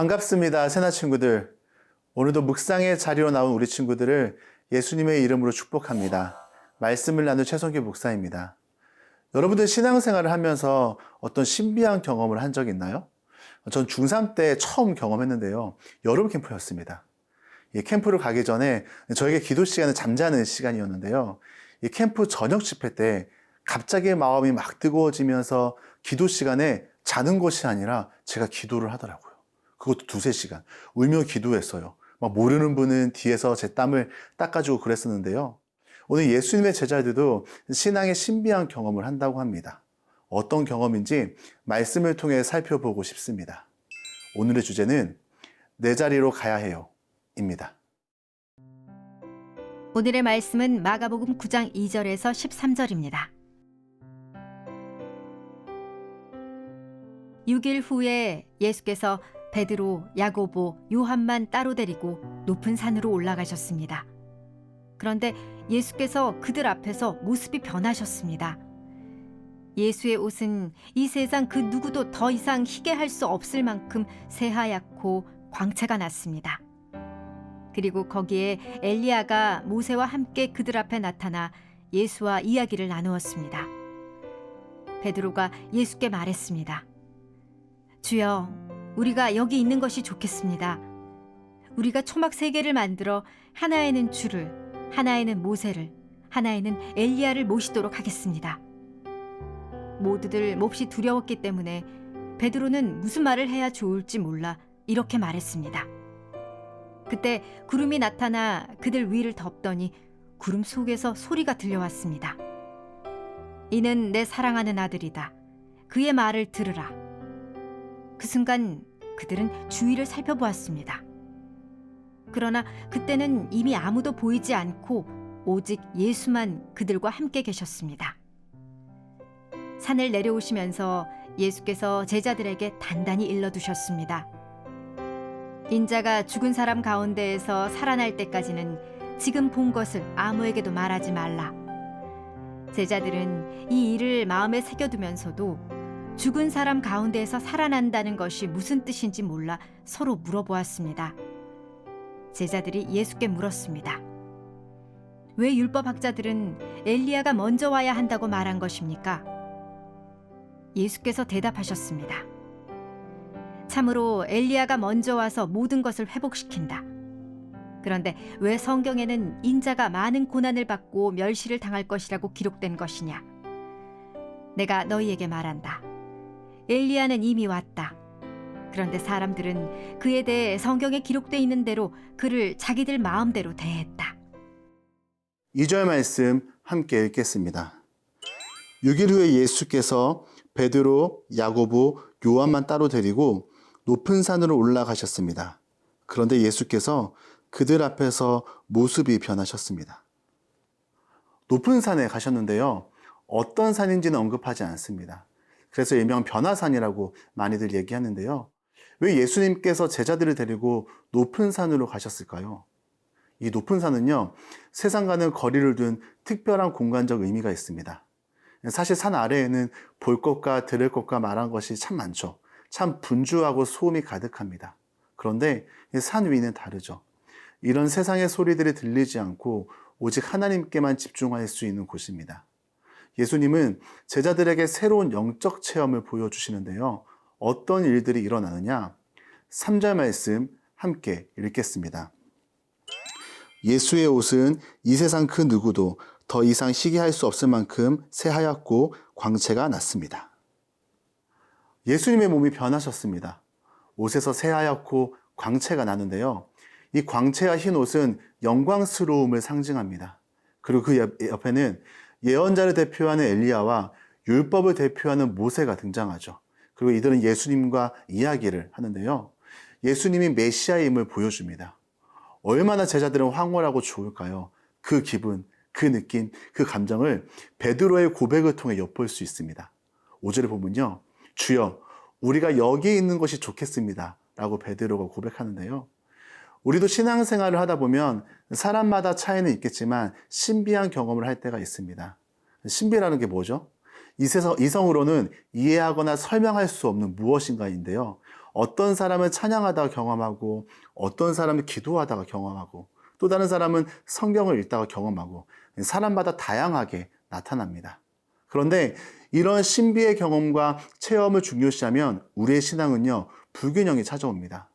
반갑습니다. 세나 친구들. 오늘도 묵상의 자리로 나온 우리 친구들을 예수님의 이름으로 축복합니다. 말씀을 나눌 최성규 목사입니다. 여러분들 신앙생활을 하면서 어떤 신비한 경험을 한 적 있나요? 전 중3 때 처음 경험했는데요. 여름 캠프였습니다. 이 캠프를 가기 전에 저에게 기도 시간은 잠자는 시간이었는데요. 이 캠프 저녁 집회 때 갑자기 마음이 막 뜨거워지면서 기도 시간에 자는 것이 아니라 제가 기도를 하더라고요. 그것도 두세 시간. 울며 기도했어요. 막 모르는 분은 뒤에서 제 땀을 닦아주고 그랬었는데요. 오늘 예수님의 제자들도 신앙의 신비한 경험을 한다고 합니다. 어떤 경험인지 말씀을 통해 살펴보고 싶습니다. 오늘의 주제는 내 자리로 가야 해요. 입니다. 오늘의 말씀은 마가복음 9장 2절에서 13절입니다. 6일 후에 예수께서 베드로, 야고보, 요한만 따로 데리고 높은 산으로 올라가셨습니다. 그런데 예수께서 그들 앞에서 모습이 변하셨습니다. 예수의 옷은 이 세상 그 누구도 더 이상 희게 할 수 없을 만큼 새하얗고 광채가 났습니다. 그리고 거기에 엘리야가 모세와 함께 그들 앞에 나타나 예수와 이야기를 나누었습니다. 베드로가 예수께 말했습니다. 주여, 우리가 여기 있는 것이 좋겠습니다. 우리가 초막 세 개를 만들어 하나에는 주를, 하나에는 모세를, 하나에는 엘리야를 모시도록 하겠습니다. 모두들 몹시 두려웠기 때문에 베드로는 무슨 말을 해야 좋을지 몰라 이렇게 말했습니다. 그때 구름이 나타나 그들 위를 덮더니 구름 속에서 소리가 들려왔습니다. 이는 내 사랑하는 아들이다. 그의 말을 들으라. 그 순간 그들은 주위를 살펴보았습니다. 그러나 그때는 이미 아무도 보이지 않고 오직 예수만 그들과 함께 계셨습니다. 산을 내려오시면서 예수께서 제자들에게 단단히 일러두셨습니다. 인자가 죽은 사람 가운데에서 살아날 때까지는 지금 본 것을 아무에게도 말하지 말라. 제자들은 이 일을 마음에 새겨두면서도 죽은 사람 가운데에서 살아난다는 것이 무슨 뜻인지 몰라 서로 물어보았습니다. 제자들이 예수께 물었습니다. 왜 율법학자들은 엘리야가 먼저 와야 한다고 말한 것입니까? 예수께서 대답하셨습니다. 참으로 엘리야가 먼저 와서 모든 것을 회복시킨다. 그런데 왜 성경에는 인자가 많은 고난을 받고 멸시를 당할 것이라고 기록된 것이냐? 내가 너희에게 말한다. 엘리야는 이미 왔다. 그런데 사람들은 그에 대해 성경에 기록돼 있는 대로 그를 자기들 마음대로 대했다. 2절 말씀 함께 읽겠습니다. 6일 후에 예수께서 베드로, 야고보, 요한만 따로 데리고 높은 산으로 올라가셨습니다. 그런데 예수께서 그들 앞에서 모습이 변하셨습니다. 높은 산에 가셨는데요. 어떤 산인지는 언급하지 않습니다. 그래서 일명 변화산이라고 많이들 얘기하는데요. 왜 예수님께서 제자들을 데리고 높은 산으로 가셨을까요? 이 높은 산은요, 세상과는 거리를 둔 특별한 공간적 의미가 있습니다. 사실 산 아래에는 볼 것과 들을 것과 말한 것이 참 많죠. 참 분주하고 소음이 가득합니다. 그런데 산 위는 다르죠. 이런 세상의 소리들이 들리지 않고 오직 하나님께만 집중할 수 있는 곳입니다. 예수님은 제자들에게 새로운 영적 체험을 보여주시는데요. 어떤 일들이 일어나느냐? 3절 말씀 함께 읽겠습니다. 예수의 옷은 이 세상 그 누구도 더 이상 시기할 수 없을 만큼 새하얗고 광채가 났습니다. 예수님의 몸이 변하셨습니다. 옷에서 새하얗고 광채가 나는데요. 이 광채와 흰 옷은 영광스러움을 상징합니다. 그리고 그 옆- 옆에는 예언자를 대표하는 엘리야와 율법을 대표하는 모세가 등장하죠. 그리고 이들은 예수님과 이야기를 하는데요. 예수님이 메시아임을 보여줍니다. 얼마나 제자들은 황홀하고 좋을까요? 그 기분, 그 느낌, 그 감정을 베드로의 고백을 통해 엿볼 수 있습니다. 5절에 보면요. 주여, 우리가 여기 있는 것이 좋겠습니다. 라고 베드로가 고백하는데요. 우리도 신앙생활을 하다 보면 사람마다 차이는 있겠지만 신비한 경험을 할 때가 있습니다. 신비라는 게 뭐죠? 이성으로는 이해하거나 설명할 수 없는 무엇인가인데요. 어떤 사람은 찬양하다가 경험하고 어떤 사람은 기도하다가 경험하고 또 다른 사람은 성경을 읽다가 경험하고 사람마다 다양하게 나타납니다. 그런데 이런 신비의 경험과 체험을 중요시하면 우리의 신앙은요, 불균형이 찾아옵니다.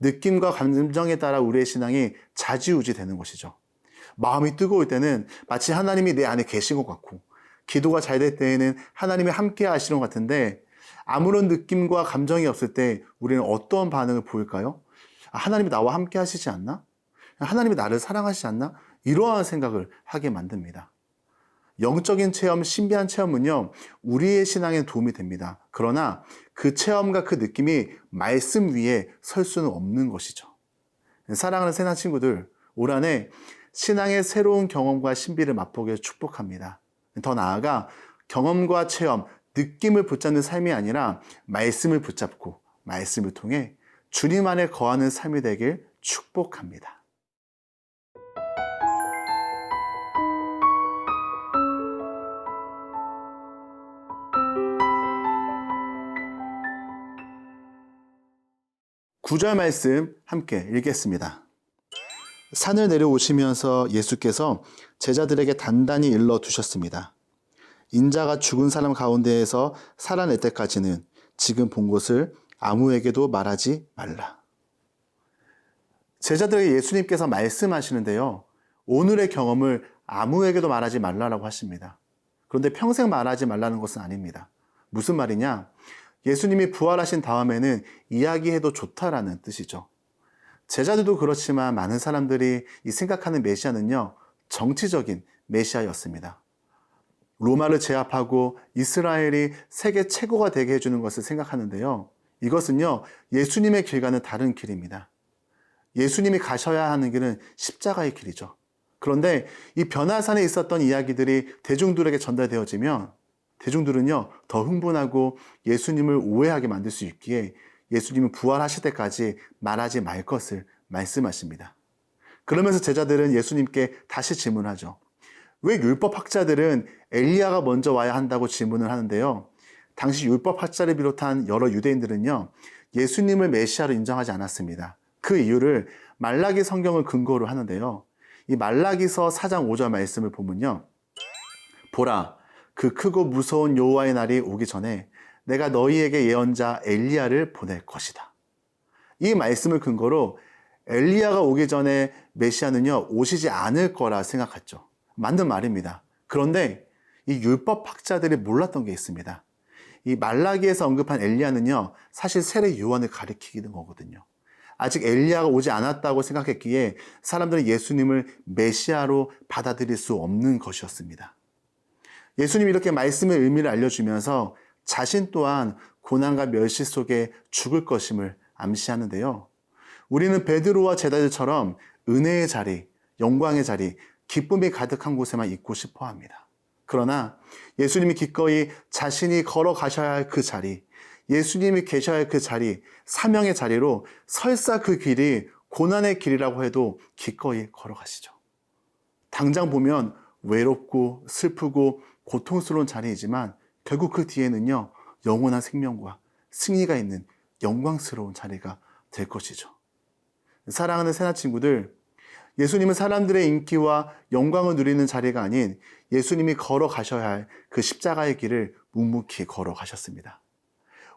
느낌과 감정에 따라 우리의 신앙이 자지우지 되는 것이죠. 마음이 뜨거울 때는 마치 하나님이 내 안에 계신 것 같고, 기도가 잘 될 때에는 하나님이 함께 하시는 것 같은데, 아무런 느낌과 감정이 없을 때 우리는 어떤 반응을 보일까요? 아, 하나님이 나와 함께 하시지 않나? 하나님이 나를 사랑하시지 않나? 이러한 생각을 하게 만듭니다. 영적인 체험, 신비한 체험은요, 우리의 신앙에 도움이 됩니다. 그러나 그 체험과 그 느낌이 말씀 위에 설 수는 없는 것이죠. 사랑하는 세상 친구들, 올 한 해 신앙의 새로운 경험과 신비를 맛보길 축복합니다. 더 나아가 경험과 체험, 느낌을 붙잡는 삶이 아니라 말씀을 붙잡고 말씀을 통해 주님 안에 거하는 삶이 되길 축복합니다. 구절 말씀 함께 읽겠습니다. 산을 내려오시면서 예수께서 제자들에게 단단히 일러 두셨습니다. 인자가 죽은 사람 가운데에서 살아낼 때까지는 지금 본 것을 아무에게도 말하지 말라. 제자들에게 예수님께서 말씀하시는데요. 오늘의 경험을 아무에게도 말하지 말라라고 하십니다. 그런데 평생 말하지 말라는 것은 아닙니다. 무슨 말이냐? 예수님이 부활하신 다음에는 이야기해도 좋다라는 뜻이죠. 제자들도 그렇지만 많은 사람들이 이 생각하는 메시아는요, 정치적인 메시아였습니다. 로마를 제압하고 이스라엘이 세계 최고가 되게 해주는 것을 생각하는데요. 이것은요, 예수님의 길과는 다른 길입니다. 예수님이 가셔야 하는 길은 십자가의 길이죠. 그런데 이 변화산에 있었던 이야기들이 대중들에게 전달되어지면 대중들은요, 더 흥분하고 예수님을 오해하게 만들 수 있기에 예수님은 부활하실 때까지 말하지 말 것을 말씀하십니다. 그러면서 제자들은 예수님께 다시 질문하죠. 왜 율법 학자들은 엘리야가 먼저 와야 한다고 질문을 하는데요. 당시 율법 학자를 비롯한 여러 유대인들은요, 예수님을 메시아로 인정하지 않았습니다. 그 이유를 말라기 성경을 근거로 하는데요. 이 말라기서 4장 5절 말씀을 보면요. 보라, 그 크고 무서운 여호와의 날이 오기 전에 내가 너희에게 예언자 엘리야를 보낼 것이다. 이 말씀을 근거로 엘리야가 오기 전에 메시아는요 오시지 않을 거라 생각했죠. 맞는 말입니다. 그런데 이 율법 학자들이 몰랐던 게 있습니다. 이 말라기에서 언급한 엘리야는요 사실 세례 요한을 가리키는 거거든요. 아직 엘리야가 오지 않았다고 생각했기에 사람들은 예수님을 메시아로 받아들일 수 없는 것이었습니다. 예수님이 이렇게 말씀의 의미를 알려주면서 자신 또한 고난과 멸시 속에 죽을 것임을 암시하는데요. 우리는 베드로와 제자들처럼 은혜의 자리, 영광의 자리, 기쁨이 가득한 곳에만 있고 싶어 합니다. 그러나 예수님이 기꺼이 자신이 걸어가셔야 할 그 자리, 예수님이 계셔야 할 그 자리, 사명의 자리로 설사 그 길이 고난의 길이라고 해도 기꺼이 걸어가시죠. 당장 보면 외롭고 슬프고 고통스러운 자리이지만 결국 그 뒤에는요, 영원한 생명과 승리가 있는 영광스러운 자리가 될 것이죠. 사랑하는 새나 친구들, 예수님은 사람들의 인기와 영광을 누리는 자리가 아닌 예수님이 걸어가셔야 할 그 십자가의 길을 묵묵히 걸어가셨습니다.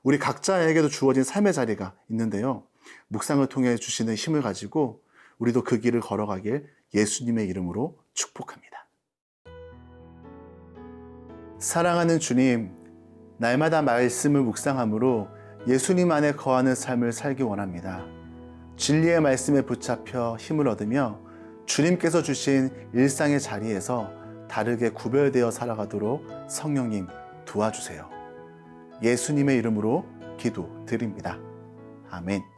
우리 각자에게도 주어진 삶의 자리가 있는데요. 묵상을 통해 주시는 힘을 가지고 우리도 그 길을 걸어가길 예수님의 이름으로 축복합니다. 사랑하는 주님, 날마다 말씀을 묵상함으로 예수님 안에 거하는 삶을 살기 원합니다. 진리의 말씀에 붙잡혀 힘을 얻으며 주님께서 주신 일상의 자리에서 다르게 구별되어 살아가도록 성령님 도와주세요. 예수님의 이름으로 기도 드립니다. 아멘.